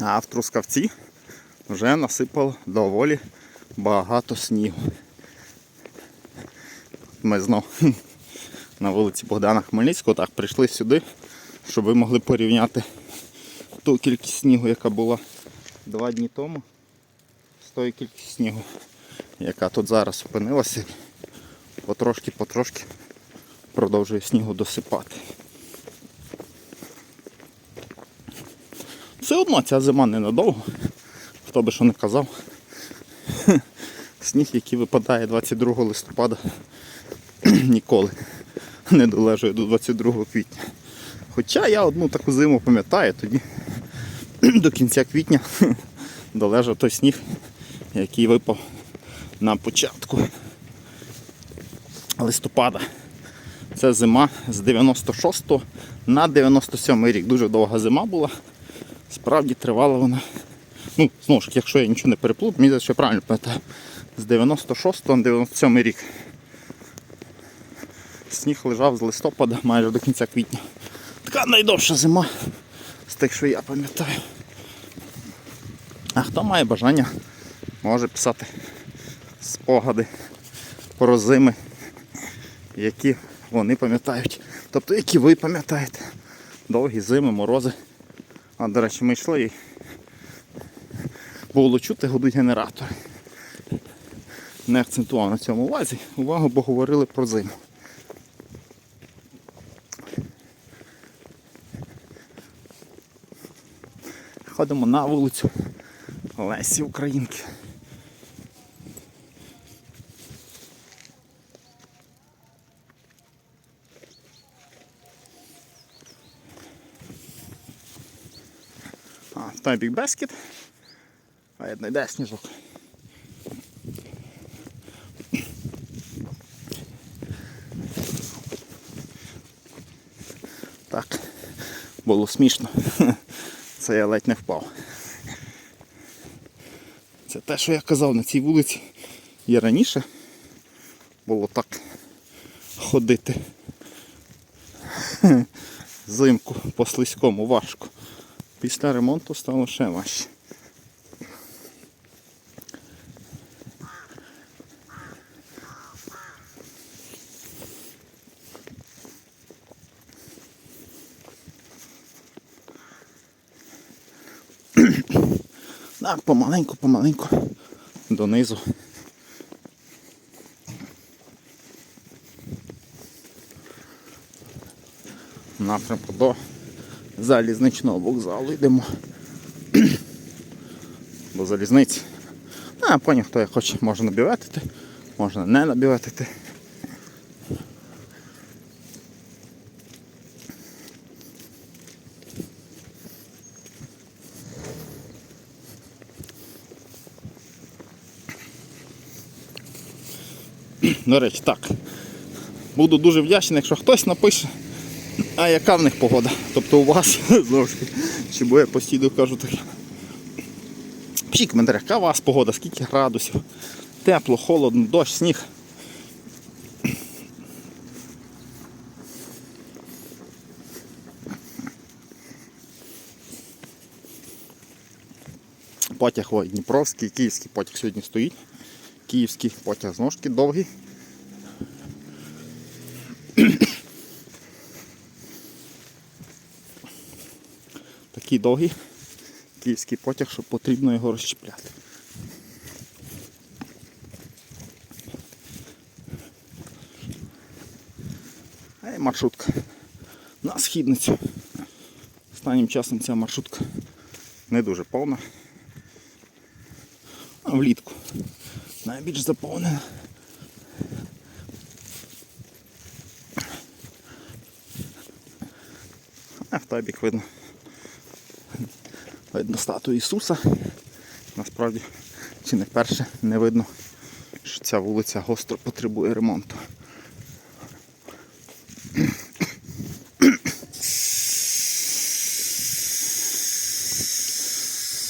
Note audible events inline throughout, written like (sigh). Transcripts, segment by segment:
А в Трускавці вже насипало доволі багато снігу. Ми знов (laughs) на вулиці Богдана Хмельницького так прийшли сюди, щоб ви могли порівняти ту кількість снігу, яка була два дні тому, з тою кількістю снігу, яка тут зараз опинилася. Потрошки-потрошки продовжує снігу досипати. Все одно ця зима ненадовго. Хто би що не казав. Сніг, який випадає 22 листопада, (clears throat) ніколи не долежує до 22 квітня. Хоча я одну таку зиму пам'ятаю, тоді (clears throat) до кінця квітня (clears throat) долежав той сніг, який випав на початку листопада. Це зима з 96 на 97 рік. Дуже довга зима була. Справді тривала вона. Ну, знову ж, якщо я нічого не переплутав, мені здається, правильно пам'ятаю. З 96 на 97 рік. Сніг лежав з листопада майже до кінця квітня. Така найдовша зима з тих, що я пам'ятаю. А хто має бажання, може писати спогади про зими, які вони пам'ятають. Тобто, які ви пам'ятаєте. Довгі зими, морози. А, до речі, ми йшли і було чути, гудуть генератори. Не акцентував на цьому увазі. Увагу, бо говорили про зиму. Ходимо на вулицю Лесі Українки. Той бік Бескіт. А я йде сніжок. Так, було смішно. Це я ледь не впав. Це те, що я казав на цій вулиці. І раніше було так ходити (laughs) зимку по слизькому важко. Після ремонту стало ще важче. (clears throat) Так, помаленьку, помаленьку донизу. Напрямку до залізничного вокзалу йдемо. (clears throat) До залізниці. А, поняв, хто як хоче, може набіветити, можна не набіветити. До речі, так. Буду дуже вдячний, якщо хтось напише, а яка в них погода. Тобто у вас (laughs) знову ж таки, чи бо я постійно кажу таке. Пишіть в яка у вас погода, скільки градусів, тепло, холодно, дощ, сніг. Потяг ой, Дніпровський, київський потяг сьогодні стоїть. Київський потяг з ножки довгий. Такий довгий київський потяг, що потрібно його розчіпляти. А і маршрутка на східницю. Останнім часом ця маршрутка не дуже повна. А влітку найбільш заповнена. А в той бік видно. Видно статую Ісуса. Насправді, чи не вперше не видно, що ця вулиця гостро потребує ремонту.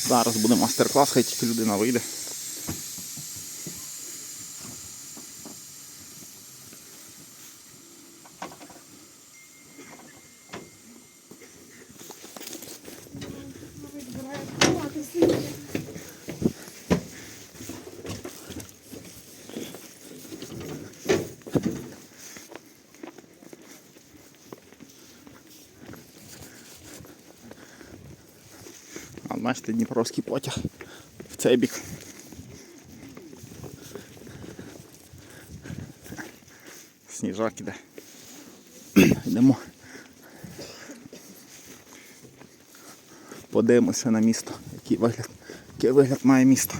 Зараз буде мастер-клас, хай тільки людина вийде. Бачите, Дніпровський потяг в цей бік. Сніжак іде. Йдемо. Подивимося на місто, який вигляд, який вигляд має місто.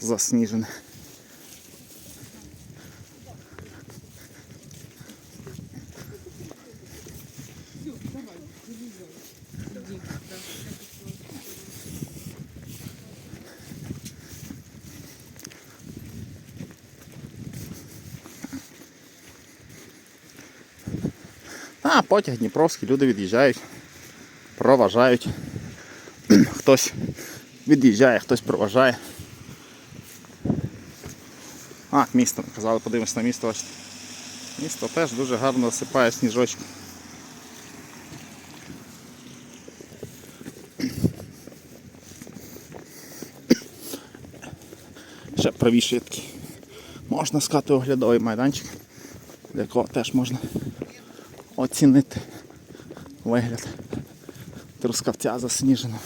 Засніжене. А, потяг Дніпровський, люди від'їжджають, проважають. Хтось від'їжджає, хтось проважає. А, місто, казали, подивимось на місто. Місто теж дуже гарно осипає сніжочки. Ще правіше є. Можна сказати оглядовий майданчик, для якого теж можна оцінити вигляд трускавця засніженого.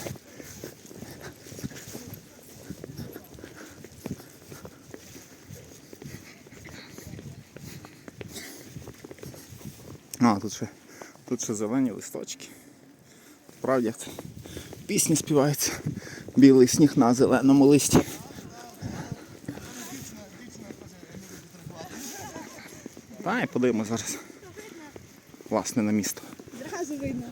А, тут ще, тут ще зелені листочки. Справді як це пісня співається. Білий сніг на зеленому листі. Та і подивимось зараз. Власне на місто. Зразу видно.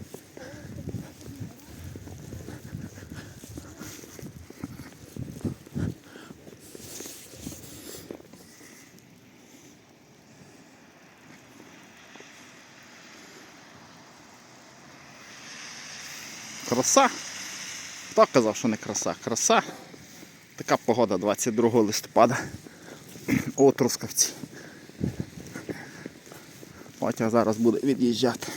Краса. Хто казав, що не краса? Краса. Така погода 22 листопада у Трускавці. Потяг зараз буде від'їжджати.